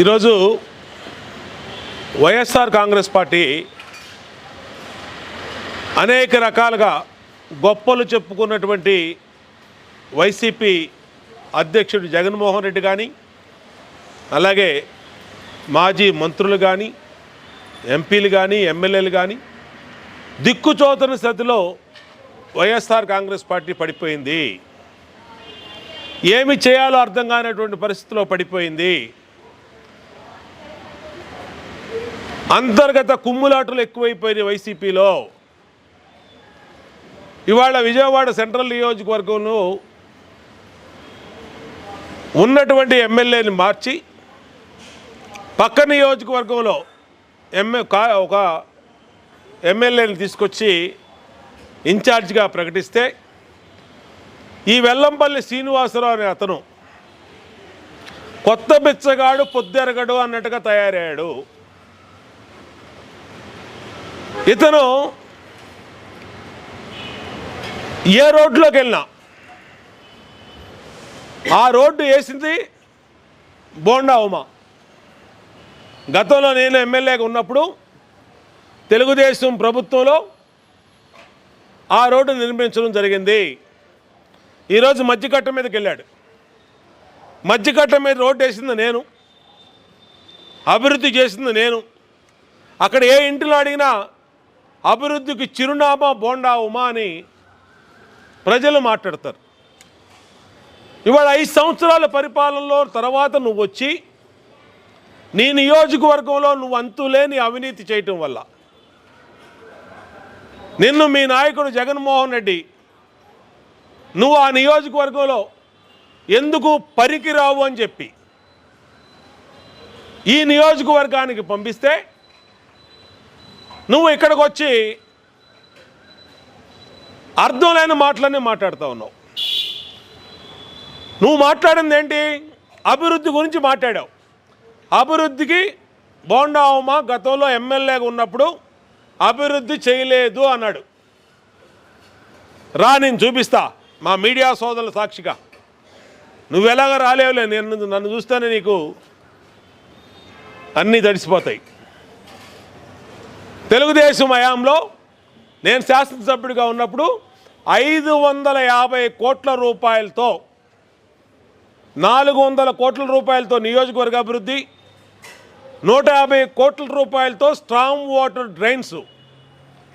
ఈరోజు వైఎస్ఆర్ కాంగ్రెస్ పార్టీ అనేక రకాలుగా గొప్పలు చెప్పుకున్నటువంటి వైసీపీ అధ్యక్షుడు జగన్మోహన్ రెడ్డి కానీ అలాగే మాజీ మంత్రులు కానీ ఎంపీలు కానీ ఎమ్మెల్యేలు కానీ దిక్కుచోతని స్థితిలో వైఎస్ఆర్ కాంగ్రెస్ పార్టీ పడిపోయింది. ఏమి చేయాలో అర్థం కానటువంటి పరిస్థితిలో పడిపోయింది. అంతర్గత కుమ్ములాటలు ఎక్కువైపోయినాయి వైసీపీలో. ఇవాళ విజయవాడ సెంట్రల్ నియోజకవర్గంలో ఉన్నటువంటి ఎమ్మెల్యేని మార్చి పక్క నియోజకవర్గంలో ఎంఏ కా ఒక ఎమ్మెల్యేని తీసుకొచ్చి ఇన్ఛార్జిగా ప్రకటిస్తే ఈ వెల్లంపల్లి శ్రీనివాసరావు అనే అతను కొత్త బిచ్చగాడు పొద్దెరగడు అన్నట్టుగా తయారయ్యాడు. ఇతను ఏ రోడ్లోకి వెళ్ళినా ఆ రోడ్డు వేసింది బోండా ఉమా. గతంలో నేను ఎమ్మెల్యేగా ఉన్నప్పుడు తెలుగుదేశం ప్రభుత్వంలో ఆ రోడ్డు నిర్మించడం జరిగింది. ఈరోజు మధ్యకట్ట మీదకి వెళ్ళాడు. మధ్యకట్ట మీద రోడ్డు వేసింది నేను. అభివృద్ధి చేసింది నేను. అక్కడ ఏ ఇంటిలో అడిగినా అభివృద్ధికి చిరునామా బోండా ఉమా అని ప్రజలు మాట్లాడతారు. ఇవాళ ఐదు సంవత్సరాల పరిపాలనలో తర్వాత నువ్వు వచ్చి నీ నియోజకవర్గంలో నువ్వు అంతులేని అవినీతి చేయటం వల్ల నిన్ను మీ నాయకుడు జగన్మోహన్ రెడ్డి నువ్వు ఆ నియోజకవర్గంలో ఎందుకు పనికిరావు అని చెప్పి ఈ నియోజకవర్గానికి పంపిస్తే నువ్వు ఇక్కడికి వచ్చి అర్థం లేని మాటలన్నీ మాట్లాడుతూ ఉన్నావు. నువ్వు మాట్లాడింది ఏంటి? అభివృద్ధి గురించి మాట్లాడావు. అభివృద్ధికి బోండావమ్మ గతంలో ఎమ్మెల్యేగా ఉన్నప్పుడు అభివృద్ధి చేయలేదు అన్నాడు. రా నేను చూపిస్తా మా మీడియా సోదరుల సాక్షిగా. నువ్వెలాగ రాలేవులే నేను నన్ను చూస్తేనే నీకు అన్నీ తడిసిపోతాయి. తెలుగుదేశం హయాంలో నేను శాసనసభ్యుడిగా ఉన్నప్పుడు ఐదు వందల యాభై కోట్ల రూపాయలతో నాలుగు వందల కోట్ల రూపాయలతో నియోజకవర్గ అభివృద్ధి నూట యాభై కోట్ల రూపాయలతో స్ట్రాంగ్ వాటర్ డ్రైన్స్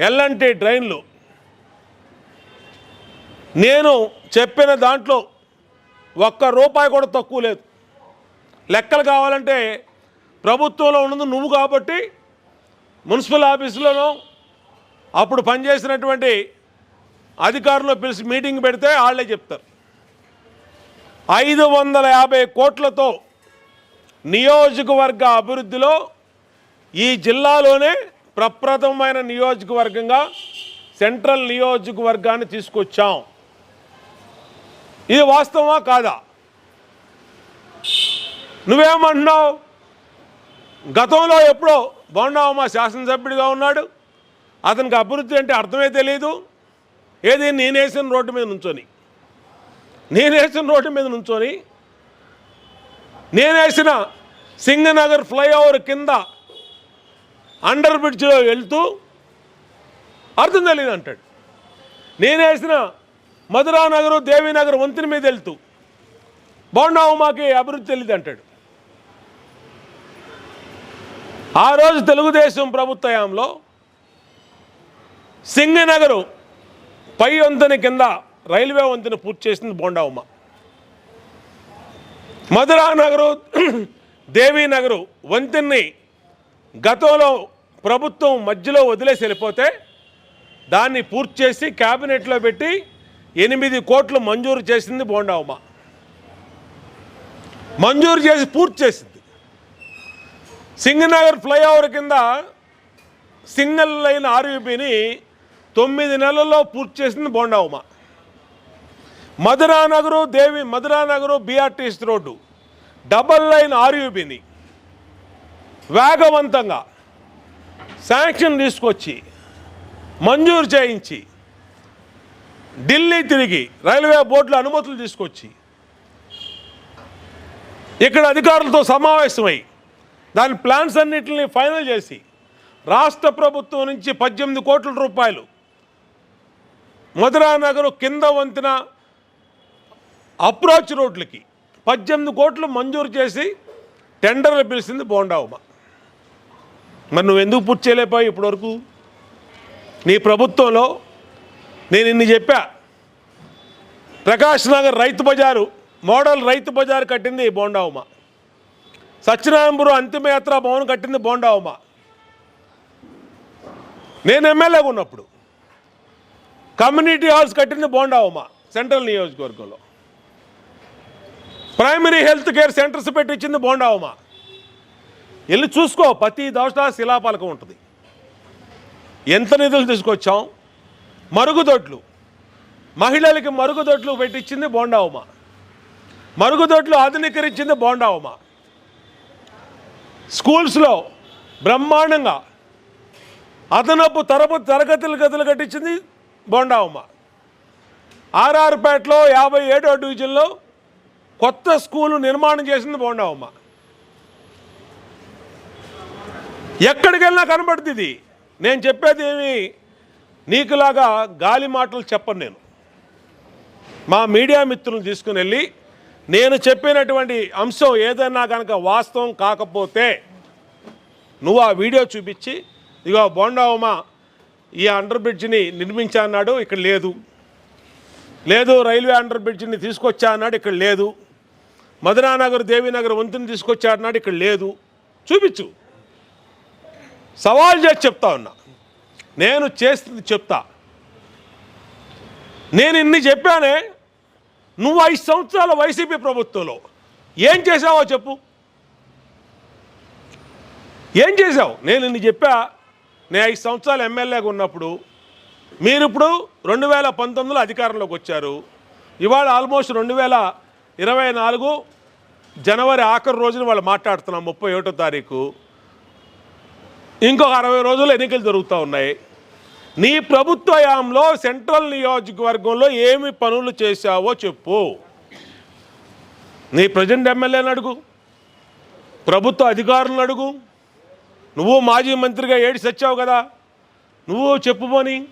ఎల్ఎన్టీ డ్రైన్లు. నేను చెప్పిన దాంట్లో ఒక్క రూపాయి కూడా తక్కువ లేదు. లెక్కలు కావాలంటే ప్రభుత్వంలో ఉన్నది నువ్వు కాబట్టి మున్సిపల్ ఆఫీసులోనూ అప్పుడు పనిచేసినటువంటి అధికారులు పిలిచి మీటింగ్ పెడితే వాళ్ళే చెప్తారు. ఐదు వందల యాభై కోట్లతో నియోజకవర్గ అభివృద్ధిలో ఈ జిల్లాలోనే ప్రప్రథమమైన నియోజకవర్గంగా సెంట్రల్ నియోజకవర్గాన్ని తీసుకొచ్చాం. ఇది వాస్తవమా కాదా? నువ్వేమంటున్నావు? గతంలో ఎప్పుడో బొండావమ్మ శాసనసభ్యుడిగా ఉన్నాడు. అతనికి అభివృద్ధి అంటే అర్థమే తెలియదు ఏది నేనేసిన రోడ్డు మీద నుంచొని. నేనేసిన రోడ్డు మీద నుంచొని నేనేసిన సింగనగర్ ఫ్లైఓవర్ కింద అండర్ బ్రిడ్జ్లో వెళ్తూ అర్థం తెలియదు అంటాడు. నేనేసిన మధురానగరు దేవీనగర్ వంతెన మీద వెళ్తూ బోండావుమాకి అభివృద్ధి తెలియదు అంటాడు. ఆ రోజు తెలుగుదేశం ప్రభుత్వంలో సింగనగరు పై వంతెన కింద రైల్వే వంతెన పూర్తి చేసింది బోండావుమ్మ మధురానగరు దేవీనగరు వంతెన్ని గతంలో ప్రభుత్వం మధ్యలో వదిలేసి వెళ్ళిపోతే దాన్ని పూర్తి చేసి క్యాబినెట్లో పెట్టి ఎనిమిది కోట్లు మంజూరు చేసింది బోండావుమ్మ మంజూరు చేసి పూర్తి చేసింది. సింగనగర్ ఫ్లైఓవర్ కింద సింగిల్ లైన్ ఆర్యూపీని తొమ్మిది నెలల్లో పూర్తి చేసింది Bonda Uma Madhuranagar Devi Madhuranagar BRTC road. Double line ఆర్యూబీని వేగవంతంగా శాంక్షన్ తీసుకొచ్చి మంజూరు చేయించి ఢిల్లీ తిరిగి రైల్వే బోర్డులో అనుమతులు తీసుకొచ్చి ఇక్కడ అధికారులతో సమావేశమై దాని ప్లాన్స్ అన్నిటిని ఫైనల్ చేసి రాష్ట్ర ప్రభుత్వం నుంచి పద్దెనిమిది కోట్ల రూపాయలు మధురానగర్ కింద వంతెన అప్రోచ్ రోడ్లకి పద్దెనిమిది కోట్లు మంజూరు చేసి టెండర్లు పిలిచింది బోండావుమ మరి నువ్వు ఎందుకు పూర్తి చేయలేపావు ఇప్పటివరకు? నీ ప్రభుత్వంలో నేను ఇన్ని చెప్పా. ప్రకాష్ నగర్ రైతు బజారు మోడల్ రైతు బజారు కట్టింది బోండావుమ సత్యనారాయణపురం అంతిమయాత్ర భవన్ కట్టింది బోండావుమ నేను ఎమ్మెల్యేగా ఉన్నప్పుడు కమ్యూనిటీ హాల్స్ కట్టింది బోండావుమ సెంట్రల్ నియోజకవర్గంలో. ప్రైమరీ హెల్త్ కేర్ సెంటర్స్ పెట్టించింది బోండావుమ వెళ్ళి చూసుకో ప్రతి దోష శిలాపాలకం ఉంటుంది. ఎంత నిధులు తీసుకొచ్చాం? మరుగుదొడ్లు. మహిళలకి మరుగుదొడ్లు పెట్టించింది బోండావుమ మరుగుదొడ్లు ఆధునీకరించింది బోండావుమ స్కూల్స్లో బ్రహ్మాండంగా అదనపు తరపు తరగతులు గదులు కట్టించింది బోండావుమ ఆర్ఆర్పేటలో యాభై ఏడో డివిజన్లో కొత్త స్కూలు నిర్మాణం చేసింది బోండావుమ ఎక్కడికి వెళ్ళినా కనబడుతుంది ఇది. నేను చెప్పేది ఏమి? నీకులాగా గాలి మాటలు చెప్పను నేను. మా మీడియా మిత్రులను తీసుకుని వెళ్ళి నేను చెప్పినటువంటి అంశం ఏదైనా కనుక వాస్తవం కాకపోతే నువ్వు ఆ వీడియో చూపించి ఇగో బోండావమ్మ ఈ అండర్ బ్రిడ్జ్ని నిర్మించా అన్నాడు ఇక్కడ లేదు. లేదు రైల్వే అండర్ బ్రిడ్జ్ని తీసుకొచ్చా అన్నాడు ఇక్కడ లేదు. మధురానగర్ దేవీనగర్ వంతుని తీసుకొచ్చా అన్నాడు ఇక్కడ లేదు. చూపించు. సవాల్ చేసి చెప్తా ఉన్నా. నేను చేస్తుంది చెప్తా. నేను ఇన్ని చెప్పానే నువ్వు ఐదు సంవత్సరాల వైసీపీ ప్రభుత్వంలో ఏం చేసావో చెప్పు. ఏం చేసావు నేను నిన్ను చెప్పా నేను ఐదు సంవత్సరాలు ఎమ్మెల్యేగా ఉన్నప్పుడు మీరు ఇప్పుడు రెండు వేల పంతొమ్మిదిలో అధికారంలోకి వచ్చారు. ఇవాళ ఆల్మోస్ట్ రెండు వేల ఇరవై నాలుగు జనవరి ఆఖరి రోజున వాళ్ళు మాట్లాడుతున్నాం ముప్పై ఒకటో తారీఖు. ఇంకొక అరవై రోజుల్లో ఎన్నికలు జరుగుతూ ఉన్నాయి. నీ ప్రభుత్వయాంలో సెంట్రల్ నియోజకవర్గంలో ఏమి పనులు చేశావో చెప్పు. నీ ప్రజెంట్ ఎమ్మెల్యేని అడుగు. ప్రభుత్వ అధికారులను అడుగు. నువ్వు మాజీ మంత్రిగా ఏడి సచ్చావు కదా. నువ్వు చెప్పుపోని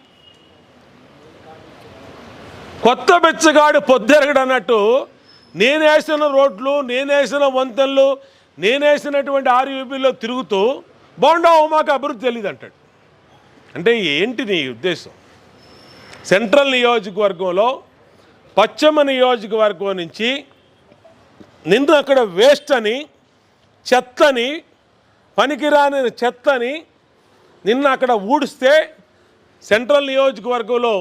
కొత్త బెచ్చగాడు పొద్దెరగడు అన్నట్టు నేనేసిన రోడ్లు నేనేసిన వంతెనలు నేనేసినటువంటి ఆర్యూబీలో తిరుగుతూ బోండా మాకు అభివృద్ధి తెలియదు అంటాడు అంటే ఏంటి నీ ఉద్దేశం? సెంట్రల్ నియోజకవర్గంలో పశ్చిమ నియోజకవర్గం నుంచి నిన్ను అక్కడ వేస్ట్ అని చెత్తని పనికిరాని చెత్తని నిన్న అక్కడ ఊడిస్తే సెంట్రల్ నియోజకవర్గంలో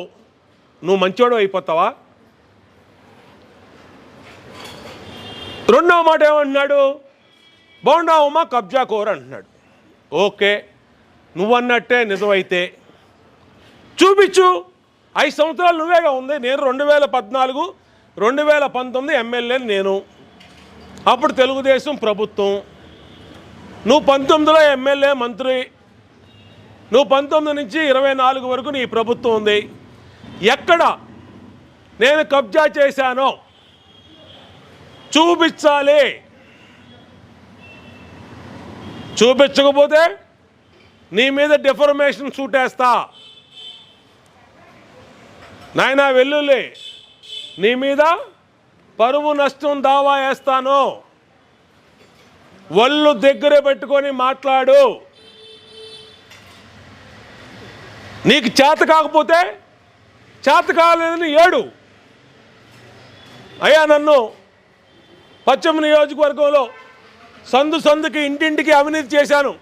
నువ్వు మంచోడు అయిపోతావా? రెండవ మాట ఏమంటున్నాడు? బోండా ఉమా కబ్జా కోర్ అంటున్నాడు. ఓకే. నువ్వన్నట్టే నిజమైతే. చూపించు ఐదు సంవత్సరాలు నువ్వేగా ఉంది. నేను రెండు వేల పద్నాలుగు రెండు వేల పంతొమ్మిది ఎమ్మెల్యేని నేను. అప్పుడు తెలుగుదేశం ప్రభుత్వం. నువ్వు పంతొమ్మిదిలో ఎమ్మెల్యే మంత్రి. నువ్వు పంతొమ్మిది నుంచి ఇరవై నాలుగు వరకు నీ ప్రభుత్వం ఉంది. ఎక్కడ నేను కబ్జా చేశానో చూపించాలి. చూపించకపోతే నీ మీద డిఫర్మేషన్ సూటేస్తా నాయనా వెల్లుల్లి నీ మీద పరువు నష్టం దావా వేస్తాను. ఒళ్ళు దగ్గర పెట్టుకొని మాట్లాడు. నీకు చేత కాకపోతే చేత కాలేదని ఏడు. అయ్యా నన్ను పశ్చిమ నియోజకవర్గంలో సందు సందుకి ఇంటింటికి అవినీతి చేశాను.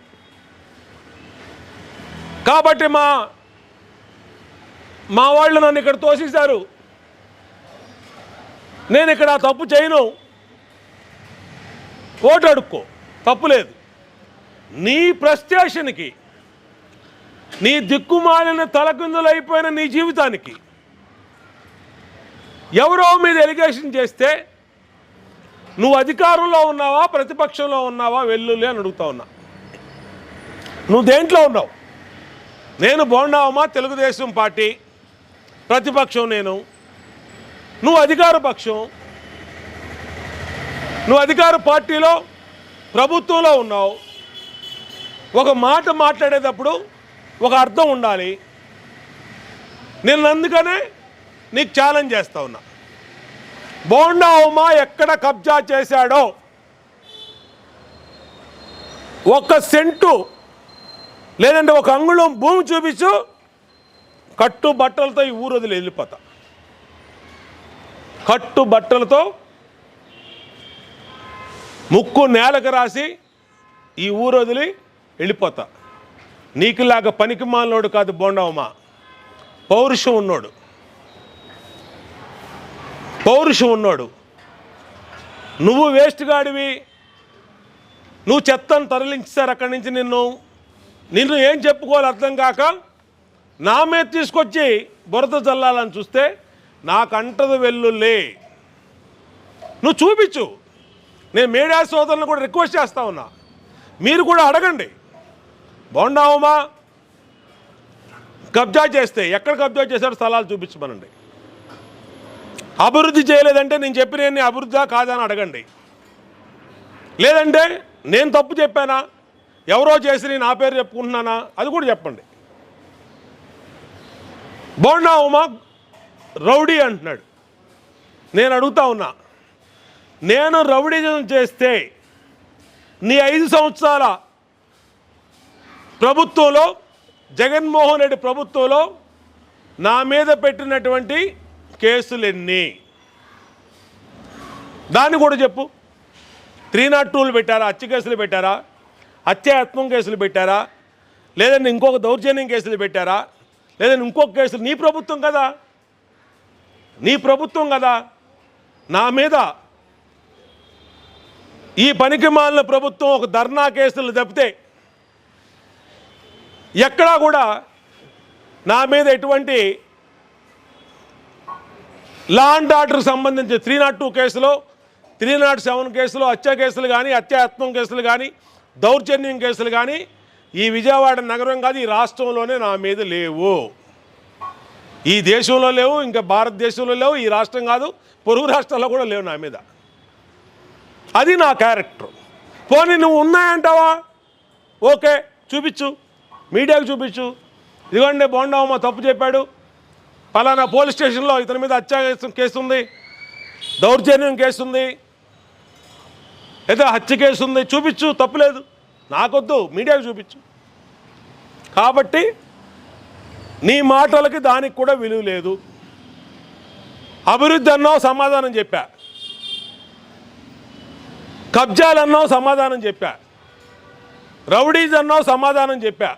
కాబట్టి మా మా వాళ్ళు నన్ను ఇక్కడ తోసేశారు. నేను ఇక్కడ తప్పు చేయను. ఓటు అడుక్కో తప్పు లేదు. నీ ప్రెస్టేషన్కి నీ దిక్కుమాలిన తలకిందులైపోయిన నీ జీవితానికి ఎవరో మీద ఎలిగేషన్ చేస్తే నువ్వు అధికారంలో ఉన్నావా ప్రతిపక్షంలో ఉన్నావా వెల్లుల్లి అని అడుగుతా ఉన్నా. నువ్వు దేంట్లో ఉన్నావు? నేను బోండావమా తెలుగుదేశం పార్టీ. ప్రతిపక్షం నేను. నువ్వు అధికార పక్షం. నువ్వు అధికార పార్టీలో ప్రభుత్వంలో ఉన్నావు. ఒక మాట మాట్లాడేటప్పుడు ఒక అర్థం ఉండాలి. నేను అందుకనే నీకు ఛాలెంజ్ చేస్తా ఉన్నా. బోండా ఉమా ఎక్కడ కబ్జా చేశాడో. ఒక సెంటు లేదంటే ఒక అంగుళం భూమి చూపించు కట్టు బట్టలతో ఈ ఊరు వదిలి వెళ్ళిపోతా. కట్టు బట్టలతో ముక్కు నేలకు రాసి ఈ ఊరు వదిలి వెళ్ళిపోతా. నీకులాగా పనికి మాలినోడు కాదు బోండవమా పౌరుషం ఉన్నోడు. పౌరుషం ఉన్నోడు. నువ్వు వేస్ట్ గాడివి నువ్వు చెత్తను తరలించారు అక్కడి నుంచి నిన్ను. నిన్ను ఏం చెప్పుకోవాలి అర్థం కాక నా మీద తీసుకొచ్చి బురద చల్లాలని చూస్తే నాకంటదు వెల్లుల్లి. నువ్వు చూపించు. నేను మీడియా సోదరులను కూడా రిక్వెస్ట్ చేస్తా ఉన్నా. మీరు కూడా అడగండి. బాగుండావమ్మా కబ్జా చేస్తే ఎక్కడ కబ్జా చేశారో స్థలాలు చూపించమనండి. అభివృద్ధి చేయలేదంటే నేను చెప్పిన అభివృద్ధా కాదా అని అడగండి. లేదంటే నేను తప్పు చెప్పానా? ఎవరో చేసి నేను నా పేరు చెప్పుకుంటున్నానా? అది కూడా చెప్పండి. బోండా ఉమా రౌడీ అంటున్నాడు. నేను అడుగుతా ఉన్నా నేను రౌడీజం చేస్తే నీ ఐదు సంవత్సరాల ప్రభుత్వంలో జగన్మోహన్ రెడ్డి ప్రభుత్వంలో నా మీద పెట్టినటువంటి కేసులన్నీ? దాన్ని కూడా చెప్పు. త్రీ నాట్ టూలు పెట్టారా? హత్య కేసులు పెట్టారా? హత్యాయత్నం కేసులు పెట్టారా? లేదంటే ఇంకొక దౌర్జన్యం కేసులు పెట్టారా? లేదంటే ఇంకొక కేసులు నీ ప్రభుత్వం కదా? నీ ప్రభుత్వం కదా? నా మీద ఈ పనికి మాలిన ప్రభుత్వం ఒక ధర్నా కేసులు తప్పితే ఎక్కడా కూడా నా మీద ఎటువంటి లా అండ్ ఆర్డర్ సంబంధించి త్రీ నాట్ టూ కేసులో త్రీ నాట్ సెవెన్ కేసులో హత్య కేసులు కానీ హత్యాత్మం కేసులు కానీ దౌర్జన్యం కేసులు కానీ ఈ విజయవాడ నగరం కాదు ఈ రాష్ట్రంలోనే నా మీద లేవు. ఈ దేశంలో లేవు ఇంకా భారతదేశంలో లేవు ఈ రాష్ట్రం కాదు పొరుగు రాష్ట్రాల్లో కూడా లేవు నా మీద. అది నా క్యారెక్టర్. పోనీ నువ్వు ఉన్నాయంటావా? ఓకే చూపించు. మీడియాకు చూపించు. ఇదిగోండి బోండావమ్మ తప్పు చెప్పాడు. పలానా పోలీస్ స్టేషన్లో ఇతని మీద హత్య కేసు ఉంది. దౌర్జన్యం కేసు ఉంది. ఏదో హత్య కేసు ఉంది చూపించు తప్పులేదు నాకొద్దు మీడియాకు చూపించు. కాబట్టి నీ మాటలకి దానికి కూడా విలువ లేదు. అభివృద్ధి అన్నావు సమాధానం చెప్పా. కబ్జాలు అన్నావు సమాధానం చెప్పా. రౌడీస్ అన్నావు సమాధానం చెప్పా.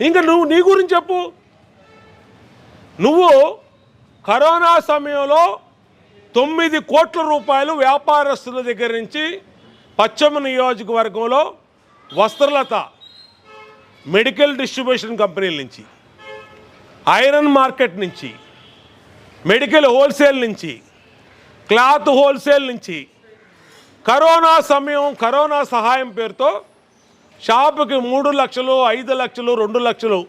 ఇంకా నువ్వు నీ గురించి చెప్పు. నువ్వు కరోనా సమయంలో తొమ్మిది కోట్ల రూపాయలు వ్యాపారస్తుల దగ్గర నుంచి పశ్చిమ నియోజకవర్గంలో వస్త్రలత మెడికల్ డిస్ట్రిబ్యూషన్ కంపెనీల నుంచి ఐరన్ మార్కెట్ నుంచి మెడికల్ హోల్సేల్ నుంచి క్లాత్ హోల్సేల్ నుంచి కరోనా సమయం కరోనా సహాయం పేరుతో షాపుకి మూడు లక్షలు ఐదు లక్షలు రెండు లక్షలు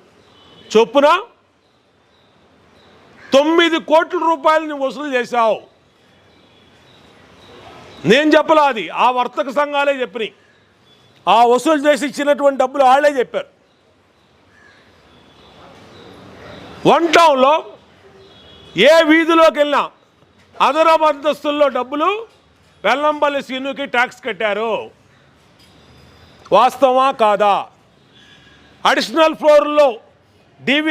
చొప్పున తొమ్మిది కోట్ల రూపాయలని వసూలు చేశావు. నేను చెప్పలా అది. ఆ వర్తక సంఘాలే చెప్పినాయి. ఆ వసూలు చేసి ఇచ్చినటువంటి డబ్బులు వాళ్ళే చెప్పారు. వన్ టౌన్లో ఏ వీధిలోకి వెళ్ళినా అదనపు అంతస్తుల్లో డబ్బులు వెల్లంపల్లి సీనుకి ట్యాక్స్ కట్టారు. వాస్తవా కాదా? అడిషనల్ ఫ్లోర్లో డివి